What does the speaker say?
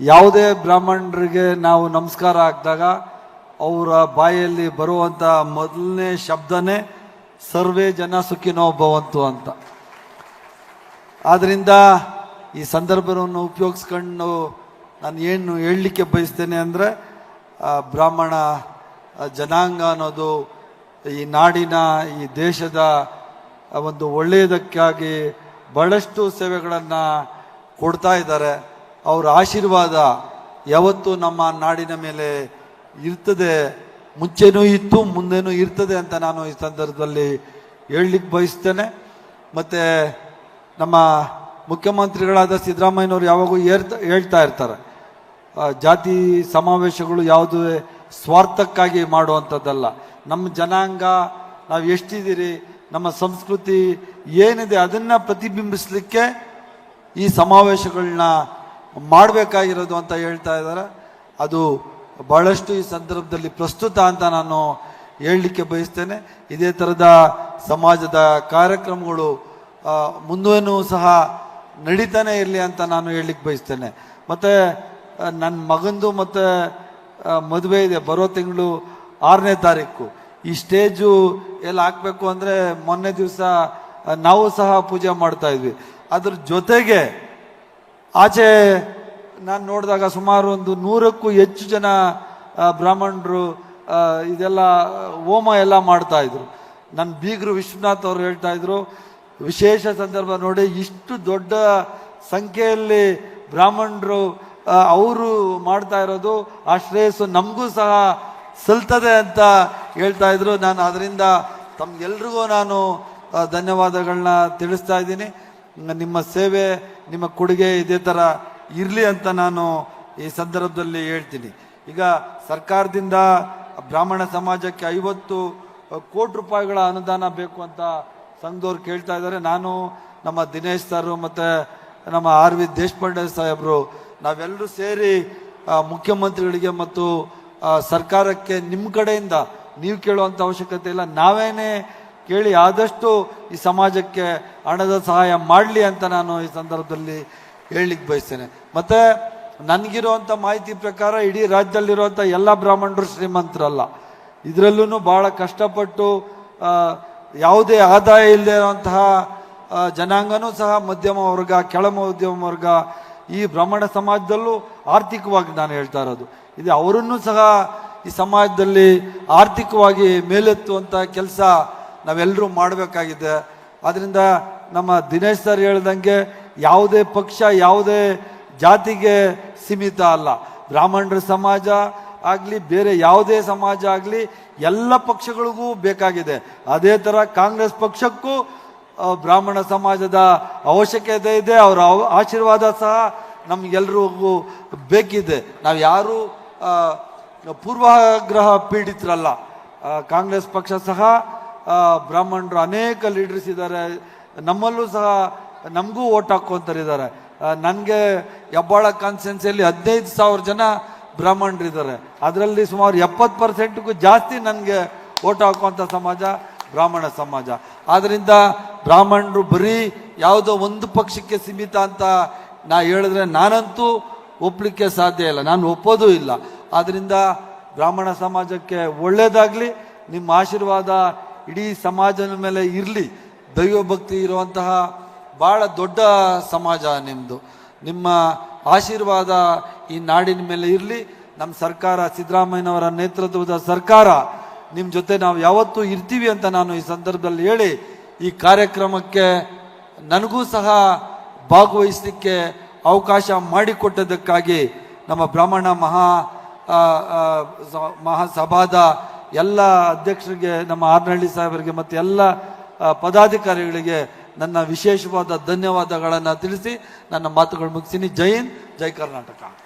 ಯಾವುದೇ ಬ್ರಾಹ್ಮಣರಿಗೆ ನಾವು ನಮಸ್ಕಾರ ಹಾಕಿದಾಗ ಅವರ ಬಾಯಲ್ಲಿ ಬರುವಂಥ ಮೊದಲನೇ ಶಬ್ದನೇ, ಸರ್ವೇ ಜನ ಸುಖಿನೋ ಭವಂತು ಅಂತ. ಆದ್ದರಿಂದ ಈ ಸಂದರ್ಭವನ್ನು ಉಪಯೋಗಿಸ್ಕೊಂಡು ನಾನು ಏನು ಹೇಳಲಿಕ್ಕೆ ಬಯಸ್ತೇನೆ ಅಂದರೆ ಬ್ರಾಹ್ಮಣ ಜನಾಂಗ ಅನ್ನೋದು ಈ ನಾಡಿನ, ಈ ದೇಶದ ಒಂದು ಒಳ್ಳೆಯದಕ್ಕಾಗಿ ಬಹಳಷ್ಟು ಸೇವೆಗಳನ್ನು ಕೊಡ್ತಾ ಇದ್ದಾರೆ. ಅವರ ಆಶೀರ್ವಾದ ಯಾವತ್ತೂ ನಮ್ಮ ನಾಡಿನ ಮೇಲೆ ಇರ್ತದೆ, ಮುಂಚೆನೂ ಇತ್ತು, ಮುಂದೆನೂ ಇರ್ತದೆ ಅಂತ ನಾನು ಈ ಸಂದರ್ಭದಲ್ಲಿ ಹೇಳಲಿಕ್ಕೆ ಬಯಸ್ತೇನೆ. ಮತ್ತು ನಮ್ಮ ಮುಖ್ಯಮಂತ್ರಿಗಳಾದ ಸಿದ್ದರಾಮಯ್ಯನವರು ಯಾವಾಗೂ ಏರ್ತ, ಹೇಳ್ತಾ ಇರ್ತಾರೆ ಜಾತಿ ಸಮಾವೇಶಗಳು ಯಾವುದೇ ಸ್ವಾರ್ಥಕ್ಕಾಗಿ ಮಾಡುವಂಥದ್ದಲ್ಲ. ನಮ್ಮ ಜನಾಂಗ, ನಾವು ಎಷ್ಟಿದ್ದೀರಿ, ನಮ್ಮ ಸಂಸ್ಕೃತಿ ಏನಿದೆ ಅದನ್ನು ಪ್ರತಿಬಿಂಬಿಸಲಿಕ್ಕೆ ಈ ಸಮಾವೇಶಗಳನ್ನ ಮಾಡಬೇಕಾಗಿರೋದು ಅಂತ ಹೇಳ್ತಾ ಇದ್ದಾರೆ. ಅದು ಬಹಳಷ್ಟು ಈ ಸಂದರ್ಭದಲ್ಲಿ ಪ್ರಸ್ತುತ ಅಂತ ನಾನು ಹೇಳಲಿಕ್ಕೆ ಬಯಸ್ತೇನೆ. ಇದೇ ಥರದ ಸಮಾಜದ ಕಾರ್ಯಕ್ರಮಗಳು ಮುಂದೂ ಸಹ ನಡೀತಾನೆ ಇರಲಿ ಅಂತ ನಾನು ಹೇಳಲಿಕ್ಕೆ ಬಯಸ್ತೇನೆ. ಮತ್ತು ನನ್ನ ಮಗಂದು ಮತ್ತು ಮದುವೆ ಇದೆ. ಬರೋ ತಿಂಗಳು ಆರನೇ ತಾರೀಕು. ಈ ಸ್ಟೇಜು ಎಲ್ಲ ಹಾಕಬೇಕು ಅಂದರೆ ಮೊನ್ನೆ ದಿವಸ ನಾವು ಸಹ ಪೂಜೆ ಮಾಡ್ತಾ ಇದ್ವಿ. ಅದ್ರ ಜೊತೆಗೆ ಆಚೆ ನಾನು ನೋಡಿದಾಗ ಸುಮಾರು ಒಂದು ನೂರಕ್ಕೂ ಹೆಚ್ಚು ಜನ ಬ್ರಾಹ್ಮಣರು ಇದೆಲ್ಲ, ಹೋಮ ಎಲ್ಲ ಮಾಡ್ತಾ ಇದ್ರು. ನನ್ನ ಬೀಗರು ವಿಶ್ವನಾಥ್ ಅವರು ಹೇಳ್ತಾ ಇದ್ರು, ವಿಶೇಷ ಸಂದರ್ಭ ನೋಡಿ, ಇಷ್ಟು ದೊಡ್ಡ ಸಂಖ್ಯೆಯಲ್ಲಿ ಬ್ರಾಹ್ಮಣರು ಅವರು ಮಾಡ್ತಾ ಇರೋದು, ಆ ಶ್ರೇಯಸ್ಸು ನಮಗೂ ಸಹ ಸಲ್ತದೆ ಅಂತ ಹೇಳ್ತಾ ಇದ್ರು. ನಾನು ಅದರಿಂದ ತಮ್ಗೆಲ್ರಿಗೂ ನಾನು ಧನ್ಯವಾದಗಳನ್ನ ತಿಳಿಸ್ತಾ ಇದ್ದೀನಿ. ನಿಮ್ಮ ಸೇವೆ, ನಿಮ್ಮ ಕೊಡುಗೆ ಇದೇ ಥರ ಇರಲಿ ಅಂತ ನಾನು ಈ ಸಂದರ್ಭದಲ್ಲಿ ಹೇಳ್ತೀನಿ. ಈಗ ಸರ್ಕಾರದಿಂದ ಬ್ರಾಹ್ಮಣ ಸಮಾಜಕ್ಕೆ ಐವತ್ತು ಕೋಟಿ ರೂಪಾಯಿಗಳ ಅನುದಾನ ಬೇಕು ಅಂತ ಸಂಘದವ್ರು ಕೇಳ್ತಾ ಇದ್ದಾರೆ. ನಾನು ನಮ್ಮ ದಿನೇಶ್ ಸರ್ ಮತ್ತು ನಮ್ಮ ಆರ್ ವಿ ದೇಶಪಾಂಡೆ ಸಾಹೇಬರು ನಾವೆಲ್ಲರೂ ಸೇರಿ ಮುಖ್ಯಮಂತ್ರಿಗಳಿಗೆ ಮತ್ತು ಸರ್ಕಾರಕ್ಕೆ ನಿಮ್ಮ ಕಡೆಯಿಂದ ನೀವು ಕೇಳುವಂಥ ಅವಶ್ಯಕತೆ ಇಲ್ಲ. ನಾವೇನೇ ಕೇಳಿ ಆದಷ್ಟು ಈ ಸಮಾಜಕ್ಕೆ ಹಣದ ಸಹಾಯ ಮಾಡಲಿ ಅಂತ ನಾನು ಈ ಸಂದರ್ಭದಲ್ಲಿ ಹೇಳಲಿಕ್ಕೆ ಬಯಸ್ತೇನೆ. ಮತ್ತು ನನಗಿರುವಂಥ ಮಾಹಿತಿ ಪ್ರಕಾರ ಇಡೀ ರಾಜ್ಯದಲ್ಲಿರುವಂಥ ಎಲ್ಲ ಬ್ರಾಹ್ಮಣರು ಶ್ರೀಮಂತರಲ್ಲ. ಇದರಲ್ಲೂ ಭಾಳ ಕಷ್ಟಪಟ್ಟು ಯಾವುದೇ ಆದಾಯ ಇಲ್ಲದೆ ಇರುವಂತಹ ಜನಾಂಗನೂ ಸಹ ಮಧ್ಯಮ ವರ್ಗ ಕೆಳ ಮಧ್ಯಮ ವರ್ಗ ಈ ಬ್ರಾಹ್ಮಣ ಸಮಾಜದಲ್ಲೂ ಆರ್ಥಿಕವಾಗಿ ನಾನು ಹೇಳ್ತಾ ಇರೋದು. ಇದು ಅವರನ್ನು ಸಹ ಈ ಸಮಾಜದಲ್ಲಿ ಆರ್ಥಿಕವಾಗಿ ಮೇಲೆತ್ತುವಂಥ ಕೆಲಸ ನಾವೆಲ್ಲರೂ ಮಾಡಬೇಕಾಗಿದೆ. ಆದ್ದರಿಂದ ನಮ್ಮ ದಿನೇಶ್ ಸರ್ ಹೇಳ್ದಂಗೆ ಯಾವುದೇ ಪಕ್ಷ, ಯಾವುದೇ ಜಾತಿಗೆ ಸೀಮಿತ ಅಲ್ಲ. ಬ್ರಾಹ್ಮಣರ ಸಮಾಜ ಆಗಲಿ, ಬೇರೆ ಯಾವುದೇ ಸಮಾಜ ಆಗಲಿ, ಎಲ್ಲ ಪಕ್ಷಗಳಿಗೂ ಬೇಕಾಗಿದೆ. ಅದೇ ಥರ ಕಾಂಗ್ರೆಸ್ ಪಕ್ಷಕ್ಕೂ ಬ್ರಾಹ್ಮಣ ಸಮಾಜದ ಅವಶ್ಯಕತೆ ಇದೆ, ಅವರ ಆಶೀರ್ವಾದ ಸಹ ನಮಗೆಲ್ಲರಿಗೂ ಬೇಕಿದೆ. ನಾವು ಯಾರು ಪೂರ್ವಾಗ್ರಹ ಪೀಡಿತರಲ್ಲ. ಕಾಂಗ್ರೆಸ್ ಪಕ್ಷ ಸಹ ಬ್ರಾಹ್ಮಣರು ಅನೇಕ ಲೀಡರ್ಸ್ ಇದ್ದಾರೆ. ನಮ್ಮಲ್ಲೂ ಸಹ ನಮಗೂ ಓಟ್ ಹಾಕ್ಕೊಂತರಿದ್ದಾರೆ ನನಗೆ ಹೆಬ್ಬಾಳ ಕಾನ್ಸ್ಟೆನ್ಸಿಯಲ್ಲಿ ಹದಿನೈದು ಸಾವಿರ ಜನ ಬ್ರಾಹ್ಮಣರಿದ್ದಾರೆ ಅದರಲ್ಲಿ ಸುಮಾರು ಎಪ್ಪತ್ತು ಪರ್ಸೆಂಟ್ಗೂ ಜಾಸ್ತಿ ನನಗೆ ಓಟ್ ಹಾಕುವಂಥ ಸಮಾಜ ಬ್ರಾಹ್ಮಣ ಸಮಾಜ. ಆದ್ದರಿಂದ ಬ್ರಾಹ್ಮಣರು ಬರೀ ಯಾವುದೋ ಒಂದು ಪಕ್ಷಕ್ಕೆ ಸೀಮಿತ ಅಂತ ನಾ ಹೇಳಿದ್ರೆ ನಾನಂತೂ ಒಪ್ಪಲಿಕ್ಕೆ ಸಾಧ್ಯ ಇಲ್ಲ. ನಾನು ಒಪ್ಪೋದೂ ಇಲ್ಲ. ಆದ್ದರಿಂದ ಬ್ರಾಹ್ಮಣ ಸಮಾಜಕ್ಕೆ ಒಳ್ಳೆಯದಾಗಲಿ ನಿಮ್ಮ ಆಶೀರ್ವಾದ ಇಡೀ ಸಮಾಜದ ಮೇಲೆ ಇರಲಿ. ದೈವಭಕ್ತಿ ಇರುವಂತಹ ಭಾಳ ದೊಡ್ಡ ಸಮಾಜ ನಿಮ್ಮದು ನಿಮ್ಮ ಆಶೀರ್ವಾದ ಈ ನಾಡಿನ ಮೇಲೆ ಇರಲಿ. ನಮ್ಮ ಸರ್ಕಾರ, ಸಿದ್ದರಾಮಯ್ಯನವರ ನೇತೃತ್ವದ ಸರ್ಕಾರ ನಿಮ್ಮ ಜೊತೆ ನಾವು ಯಾವತ್ತೂ ಇರ್ತೀವಿ ಅಂತ ನಾನು ಈ ಸಂದರ್ಭದಲ್ಲಿ ಹೇಳಿ, ಈ ಕಾರ್ಯಕ್ರಮಕ್ಕೆ ನನಗೂ ಸಹ ಭಾಗವಹಿಸಲಿಕ್ಕೆ ಅವಕಾಶ ಮಾಡಿಕೊಟ್ಟದಕ್ಕಾಗಿ ನಮ್ಮ ಬ್ರಾಹ್ಮಣ ಮಹಾ ಮಹಾಸಭಾದ ಎಲ್ಲ ಅಧ್ಯಕ್ಷರಿಗೆ, ನಮ್ಮ ಆರ್ನಹಳ್ಳಿ ಸಾಹೇಬರಿಗೆ ಮತ್ತು ಎಲ್ಲ ಪದಾಧಿಕಾರಿಗಳಿಗೆ ನನ್ನ ವಿಶೇಷವಾದ ಧನ್ಯವಾದಗಳನ್ನು ತಿಳಿಸಿ ನನ್ನ ಮಾತುಗಳು ಮುಗಿಸ್ತೀನಿ. ಜೈ ಹಿಂದ್, ಜೈ ಕರ್ನಾಟಕ.